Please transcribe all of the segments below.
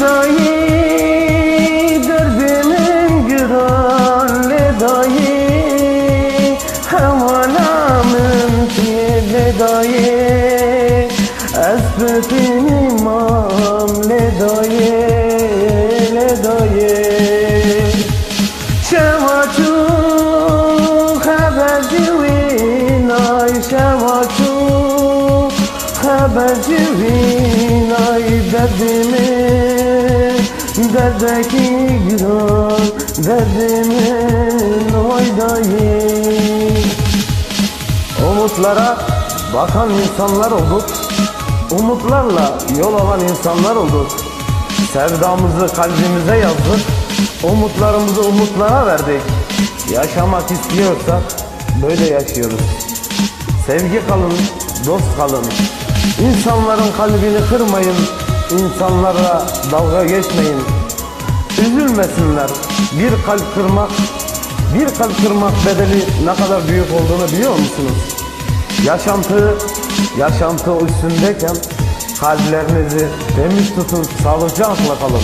dayı Derdimin güranlı dayı Havalamın kirli dayı Esbetin imam le dayı le dayı Şevaçu haberci vinay Şevaçu haberci vinay Derdimi derdeki güran Derdimin oy dayı Umutlara bakan insanlar olduk. Umutlarla yol alan insanlar olduk. Sevdamızı kalbimize yazdık. Umutlarımızı umutlara verdik. Yaşamak istiyorsak böyle yaşıyoruz. Sevgi kalın, dost kalın. İnsanların kalbini kırmayın. İnsanlara dalga geçmeyin Üzülmesinler Bir kalp kırmak Bir kalp kırmak bedeli ne kadar büyük olduğunu biliyor musunuz? Yaşantı Yaşantı üstündeyken Kalplerinizi temiz tutun Sağlıcakla kalın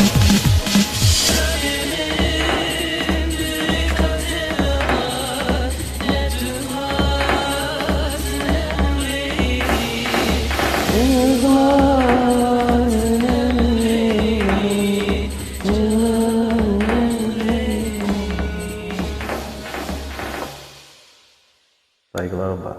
来一个万 Bang